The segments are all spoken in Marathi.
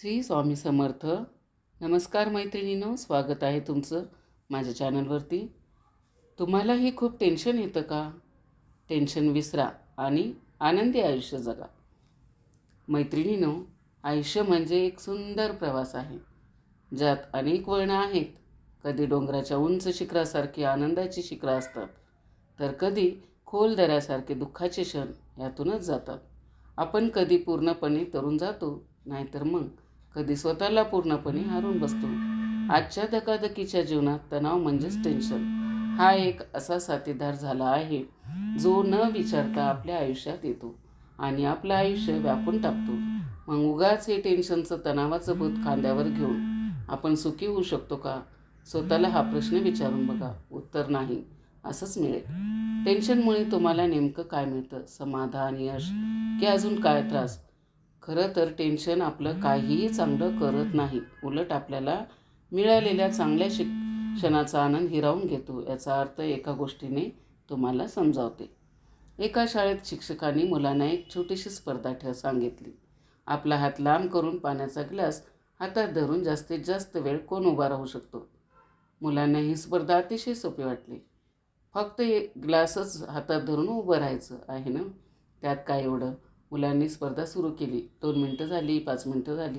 श्री स्वामी समर्थ. नमस्कार मैत्रिणीनो स्वागत आहे तुमचं माझ्या चॅनलवरती तुम्हालाही खूप टेन्शन येतं का? टेन्शन विसरा आणि आनंदी आयुष्य जगा. मैत्रिणीनो आयुष्य म्हणजे एक सुंदर प्रवास आहे. ज्यात अनेक वळणं आहेत. कधी डोंगराच्या उंच शिखरासारखी आनंदाची शिखरं असतात. तर कधी खोल दऱ्यासारखे दुःखाचे क्षण यातूनच जातात. आपण कधी पूर्णपणे तरुण जातो नाहीतर मग कधी स्वतःला पूर्णपणे हारून बसतो. आजच्या धकाधकीच्या जीवनात तणाव म्हणजेच टेन्शन हा एक असा साथीदार झाला आहे जो न विचारता आपल्या आयुष्यात येतो आणि आपलं आयुष्य व्यापून टाकतो. मग उगाच हे टेन्शनचं तणावाचं भूत खांद्यावर घेऊन आपण सुखी होऊ शकतो का? स्वतःला हा प्रश्न विचारून बघा. उत्तर नाही असंच मिळेल. टेन्शनमुळे तुम्हाला नेमकं काय मिळतं? समाधान यश की अजून काय त्रास? खरं तर टेन्शन आपलं काहीही चांगलं करत नाही. उलट आपल्याला मिळालेल्या चांगल्या शिक्षणाचा आनंद हिरावून घेतो याचा अर्थ एका गोष्टीने तुम्हाला समजावते. एका शाळेत शिक्षकांनी मुलांना एक छोटीशी स्पर्धा ठेव सांगितली. आपला हात लांब करून पाण्याचा ग्लास हातात धरून जास्तीत जास्त वेळ कोण उभा राहू शकतो? मुलांना ही स्पर्धा अतिशय सोपी वाटली. फक्त एक ग्लासच हातात धरून उभं राहायचं आहे ना? त्यात काय एवढं? मुलांनी स्पर्धा सुरू केली. दोन मिनटं झाली पाच मिनटं झाली.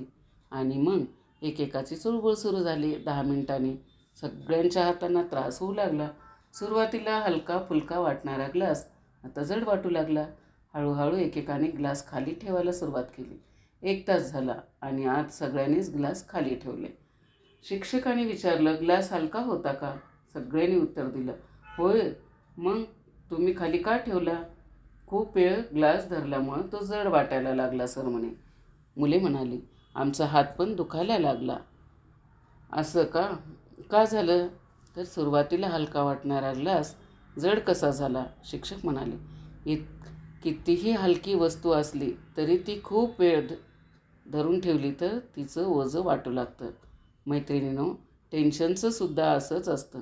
आणि मग एकेकाची चुळबुळ सुरू झाली दहा मिनिटांनी. सगळ्यांच्या हातांना त्रास होऊ लागला. सुरुवातीला हलका फुलका वाटणारा ग्लास आता जड वाटू लागला. हळूहळू एकेकाने ग्लास खाली ठेवायला सुरुवात केली. एक तास झाला आणि आज सगळ्यांनीच ग्लास खाली ठेवले. शिक्षकाने विचारलं ग्लास हलका होता का? सगळ्यांनी उत्तर दिलं होय. मग तुम्ही खाली का ठेवला? खूप वेळ ग्लास धरल्यामुळं तो जड वाटायला लागला सर म्हणे. मुले म्हणाली आमचा हात पण दुखायला लागला. असं का? का झालं? तर सुरुवातीला हलका वाटणारा ग्लास जड कसा झाला? शिक्षक म्हणाले. इत कितीही हलकी वस्तू असली तरी ती खूप वेळ धरून ठेवली तर तिचं ओझं वाटू लागतं. मैत्रिणीनो टेन्शनचं सुद्धा असंच असतं.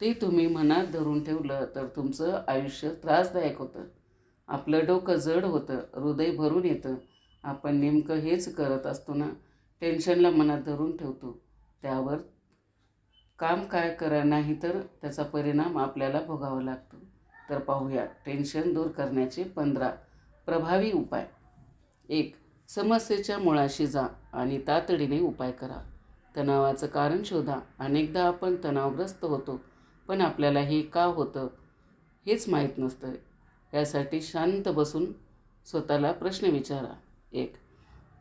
ते तुम्ही मनात धरून ठेवलं तर तुमचं आयुष्य त्रासदायक होतं. आपलं डोकं जड होतं हृदय भरून येतं. आपण नेमकं हेच करत असतो ना टेन्शनला मनात धरून ठेवतो. त्यावर काम काय करा नाही तर त्याचा परिणाम आपल्याला भोगावा लागतो. तर पाहूया टेन्शन दूर करण्याचे पंधरा प्रभावी उपाय. एक समस्येच्या मुळाशी जा आणि तातडीने उपाय करा. तणावाचं कारण शोधा. अनेकदा आपण तणावग्रस्त होतो पण आपल्याला हे का होतं हेच माहीत नसतं. यासाठी शांत बसून स्वतःला प्रश्न विचारा. एक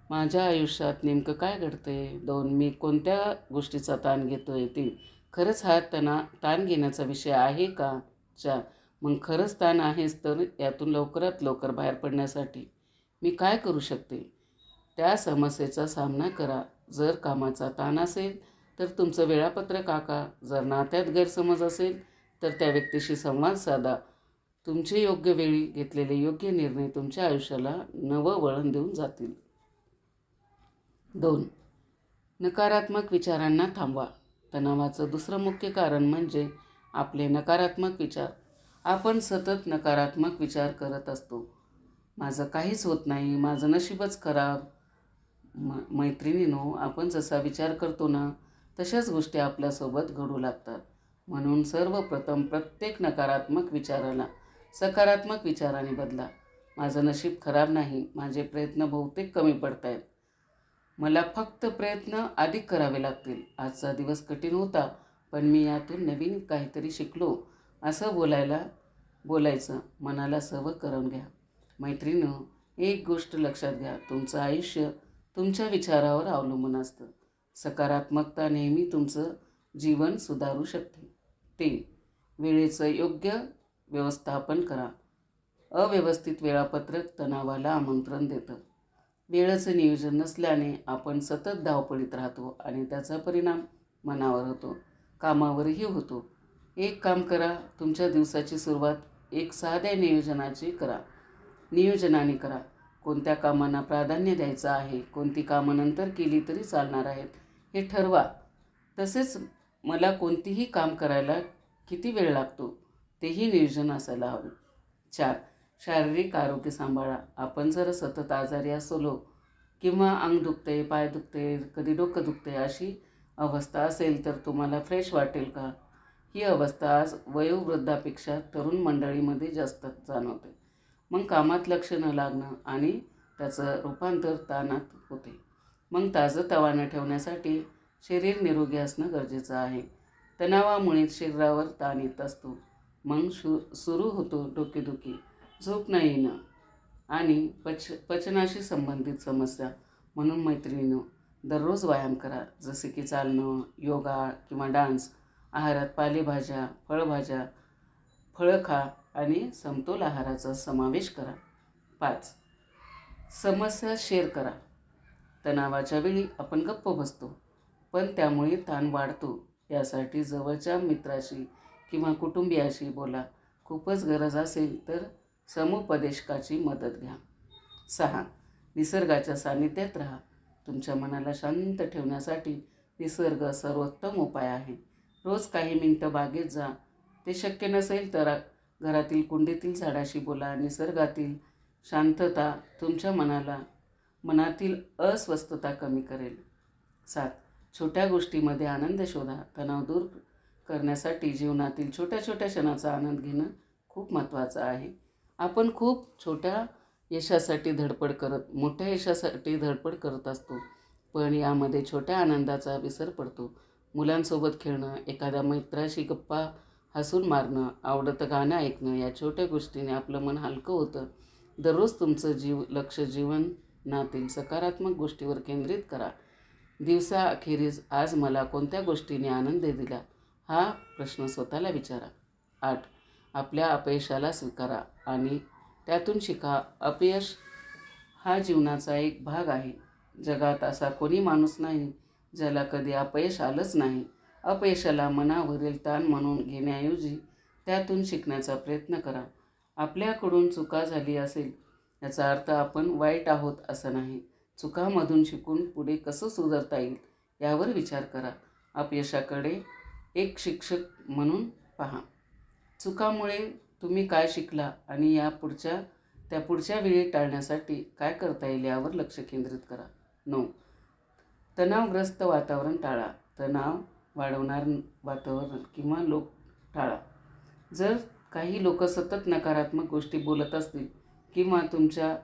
माझ्या आयुष्यात नेमकं काय घडतं आहे दोन मी कोणत्या गोष्टीचा ताण घेतो आहे तीन खरंच हा त्यांना ताण घेण्याचा विषय आहे का? चार मग खरंच ताण आहेच तर यातून लवकरात लवकर बाहेर पडण्यासाठी मी काय करू शकते? त्या समस्येचा सामना करा. जर कामाचा ताण असेल तर तुमचं वेळापत्रक आका. जर नात्यात गैरसमज असेल तर त्या व्यक्तीशी संवाद साधा. तुमचे योग्य वेळी घेतलेले योग्य निर्णय तुमच्या आयुष्याला नवं वळण देऊन जातील. दोन नकारात्मक विचारांना थांबवा. तणावाचं दुसरं मुख्य कारण म्हणजे आपले नकारात्मक विचार. आपण सतत नकारात्मक विचार करत असतो. माझं काहीच होत नाही माझं नशीबच खराब. म मैत्रिणीनो आपण जसा विचार करतो ना तशाच गोष्टी आपल्यासोबत घडू लागतात. म्हणून सर्वप्रथम प्रत्येक नकारात्मक विचाराला सकारात्मक विचाराने बदला. माझं नशीब खराब नाही माझे प्रयत्न बहुतेक कमी पडत आहेत मला फक्त प्रयत्न अधिक करावे लागतील. आजचा दिवस कठीण होता पण मी यातून नवीन काहीतरी शिकलो असं बोलायला बोलायचं. मनाला सवय करून घ्या. मैत्रिणी एक गोष्ट लक्षात घ्या. तुमचं आयुष्य तुमच्या विचारावर अवलंबून असतं. सकारात्मकता नेहमी तुमचं जीवन सुधारू शकते. ते वेळेचं योग्य व्यवस्थापन करा. अव्यवस्थित वेळापत्रक तणावाला आमंत्रण देतं. वेळेचं नियोजन नसल्याने आपण सतत धावपळीत राहतो आणि त्याचा परिणाम मनावर होतो कामावरही होतो. एक काम करा तुमच्या दिवसाची सुरुवात एक साध्या नियोजनाची करा. नियोजनाने करा. कोणत्या कामांना प्राधान्य द्यायचं आहे कोणती कामं नंतर केली तरी चालणार आहेत हे ठरवा. तसेच मला कोणतीही काम करायला किती वेळ लागतो? तेही नियोजन असायला हवे. चार शारीरिक आरोग्य सांभाळा. आपण जर सतत आजारी असलो किंवा अंग दुखते पाय दुखते कधी डोकं दुखते अशी अवस्था असेल तर तुम्हाला फ्रेश वाटेल का? ही अवस्था आज वयोवृद्धापेक्षा तरुण मंडळीमध्ये जास्त जाणवते. मग कामात लक्ष न लागणं आणि त्याचं रूपांतर ताणात होते. मग ताजं तवानं ठेवण्यासाठी शरीर निरोगी असणं गरजेचं आहे. तणावामुळे शरीरावर ताण येत असतो. मग शु सुरू होतो डोकेदुखी झोप नाही येणं आणि पच पचनाशी संबंधित समस्या म्हणून मैत्रिणीनं दररोज व्यायाम करा. जसे की चालणं योगा किंवा डान्स आहारात पालेभाज्या फळभाज्या फळं खा आणि समतोल आहाराचा समावेश करा. पाच समस्या शेअर करा. तणावाच्या वेळी आपण गप्प बसतो पण त्यामुळे ताण वाढतो. यासाठी जवळच्या मित्राशी किंवा कुटुंबियाशी बोला. खूपच गरज असेल तर समुपदेशकाची मदत घ्या. सहा. निसर्गाच्या सान्निध्यात राहा. तुमच्या मनाला शांत ठेवण्यासाठी निसर्ग सर्वोत्तम उपाय आहे. रोज काही मिनटं बागेत जा. ते शक्य नसेल तर घरातील कुंडीतील झाडाशी बोला. निसर्गातील शांतता तुमच्या मनाला मनातील अस्वस्थता कमी करेल. सात. छोट्या गोष्टीमध्ये आनंद शोधा. तणाव दूर करण्यासाठी जीवनातील छोट्या छोट्या क्षणाचा आनंद घेणं खूप महत्त्वाचं आहे. आपण खूप छोट्या यशासाठी धडपड करत मोठ्या यशासाठी धडपड करत असतो पण यामध्ये छोट्या आनंदाचा विसर पडतो. मुलांसोबत खेळणं एखाद्या मैत्राशी गप्पा हसून मारणं आवडतं गाणं ऐकणं या छोट्या गोष्टीने आपलं मन हलकं होतं. दररोज तुमचं जीव लक्ष जीवनातील सकारात्मक गोष्टीवर केंद्रित करा. दिवसाअखेरीस आज मला कोणत्या गोष्टीने आनंद दिला? हा प्रश्न स्वतःला विचारा. आठ. आपल्या अपयशाला स्वीकारा आणि त्यातून शिका. अपयश हा जीवनाचा एक भाग आहे. जगात असा कोणी माणूस नाही ज्याला कधी अपयश आलंच नाही. अपयशाला मनावरील ताण म्हणून घेण्याऐवजी त्यातून शिकण्याचा प्रयत्न करा. आपल्याकडून चुका झाली असेल याचा अर्थ आपण वाईट आहोत असं नाही. चुकामधून शिकून पुढे कसं सुधारता येईल यावर विचार करा. अपयशाकडे एक शिक्षक म्हणून पहा. चुकामुळे तुम्ही काय शिकला आणि या पुढच्या त्या पुढच्या वेळी टाळण्यासाठी काय करता येईल यावर लक्ष केंद्रित करा. नऊ. तणावग्रस्त वातावरण टाळा. तणाव वाढवणार वातावरण किंवा लोक टाळा. जर काही लोक सतत नकारात्मक गोष्टी बोलत असतील किंवा तुमच्या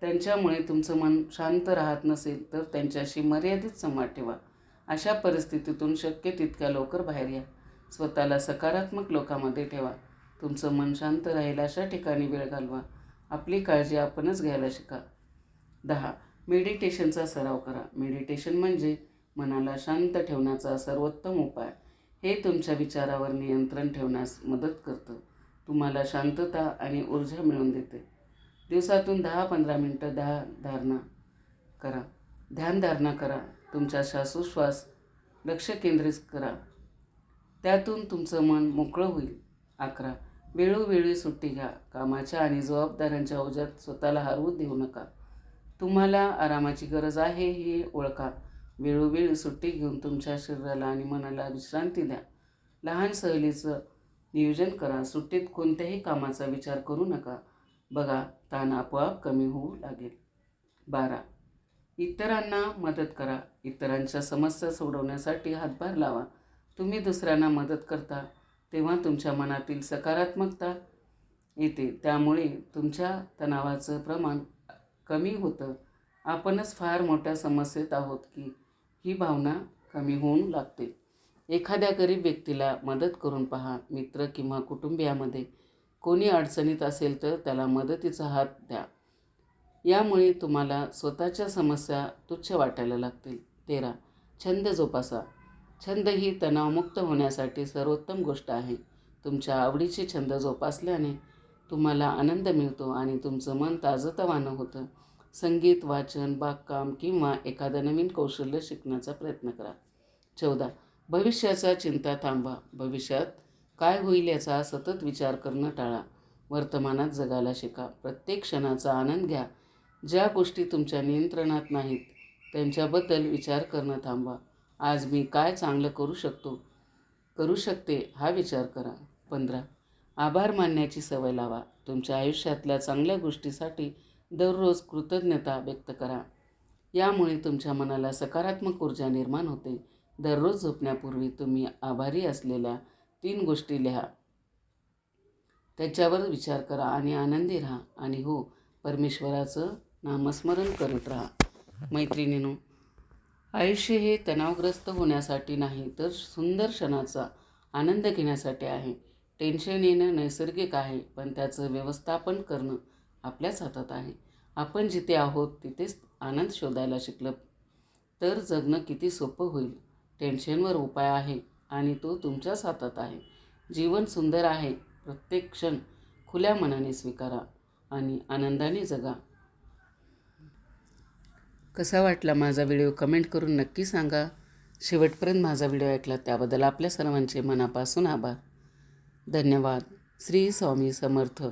त्यांच्यामुळे तुमचं मन शांत राहत नसेल तर त्यांच्याशी मर्यादित संवाद ठेवा. अशा परिस्थितीतून शक्य तितक्या लवकर बाहेर या. स्वतःला सकारात्मक लोकांमध्ये ठेवा. तुमचं मन शांत राहील अशा ठिकाणी वेळ घालवा. आपली काळजी आपणच घ्यायला शिका. दहा. मेडिटेशनचा सराव करा. मेडिटेशन म्हणजे मनाला शांत ठेवण्याचा सर्वोत्तम उपाय. हे तुमच्या विचारावर नियंत्रण ठेवण्यास मदत करतं. तुम्हाला शांतता आणि ऊर्जा मिळवून देते. दिवसातून दहा पंधरा मिनटं दहा धारणा करा. ध्यानधारणा करा. तुमचा श्वासोश्वास लक्ष केंद्रित करा. त्यातून तुमचं मन मोकळं होईल. अकरा. वेळोवेळी सुट्टी घ्या. कामाच्या आणि जबाबदाऱ्यांच्या ओझ्यात स्वतःला हरवू देऊ नका. तुम्हाला आरामाची गरज आहे हे ओळखा. वेळोवेळी सुट्टी घेऊन तुमच्या शरीराला आणि मनाला विश्रांती द्या. लहान सहलीचं नियोजन करा. सुट्टीत कोणत्याही कामाचा विचार करू नका. बघा ताण आपोआप कमी होऊ लागेल. बारा. इतरांना मदत करा. इतरांच्या समस्या सोडवण्यासाठी हातभार लावा. तुम्ही दुसऱ्यांना मदत करता तेव्हा तुमच्या मनातील सकारात्मकता येते. त्यामुळे तुमच्या तणावाचं प्रमाण कमी होतं. आपणच फार मोठ्या समस्येत आहोत की ही भावना कमी होऊन लागते. एखाद्या गरीब व्यक्तीला मदत करून पहा मित्र किंवा कुटुंबियामध्ये कोणी अडचणीत असेल तर त्याला मदतीचा हात द्या. यामुळे तुम्हाला स्वतःच्या समस्या तुच्छ वाटायला लागतील. तेरा. छंद जोपासा. छंद ही तणावमुक्त होण्यासाठी सर्वोत्तम गोष्ट आहे. तुमच्या आवडीचे छंद जोपासल्याने तुम्हाला आनंद मिळतो आणि तुमचं मन ताजंतवानं होतं. संगीत वाचन बागकाम किंवा एखादं नवीन कौशल्य शिकण्याचा प्रयत्न करा. चौदा. भविष्याचा चिंता थांबा भविष्यात काय होईल याचा सतत विचार करणं टाळा. वर्तमानात जगायला शिका. प्रत्येक क्षणाचा आनंद घ्या. ज्या गोष्टी तुमच्या नियंत्रणात नाहीत त्यांच्याबद्दल विचार करणं थांबवा आज मी काय चांगलं करू शकतो? करू शकते हा विचार करा. पंधरा. आभार मानण्याची सवय लावा. तुमच्या आयुष्यातल्या चांगल्या गोष्टीसाठी दररोज कृतज्ञता व्यक्त करा. यामुळे तुमच्या मनाला सकारात्मक ऊर्जा निर्माण होते. दररोज झोपण्यापूर्वी तुम्ही आभारी असलेल्या तीन गोष्टी लिहा. त्याच्यावर विचार करा आणि आनंदी राहा. आणि हो परमेश्वराचं नामस्मरण करत राहा. मैत्रिणीनो आयुष्य हे तणावग्रस्त होण्यासाठी नाही तर सुंदर क्षणाचा आनंद घेण्यासाठी आहे. टेन्शन येणं नैसर्गिक आहे पण त्याचं व्यवस्थापन करणं आपल्याच हातात आहे. आपण जिथे आहोत तिथेच आनंद शोधायला शिकलं तर जगणं किती सोपं होईल. टेन्शनवर उपाय आहे आणि तो तुमच्याच हातात आहे. जीवन सुंदर आहे. प्रत्येक क्षण खुल्या मनाने स्वीकारा आणि आनंदाने जगा. कसा वाटला माझा व्हिडिओ कमेंट करून नक्की सांगा. शेवटपर्यंत माझा व्हिडिओ ऐकला त्याबद्दल आपल्या सर्वांचे मनापासून आभार. धन्यवाद. श्री स्वामी समर्थ.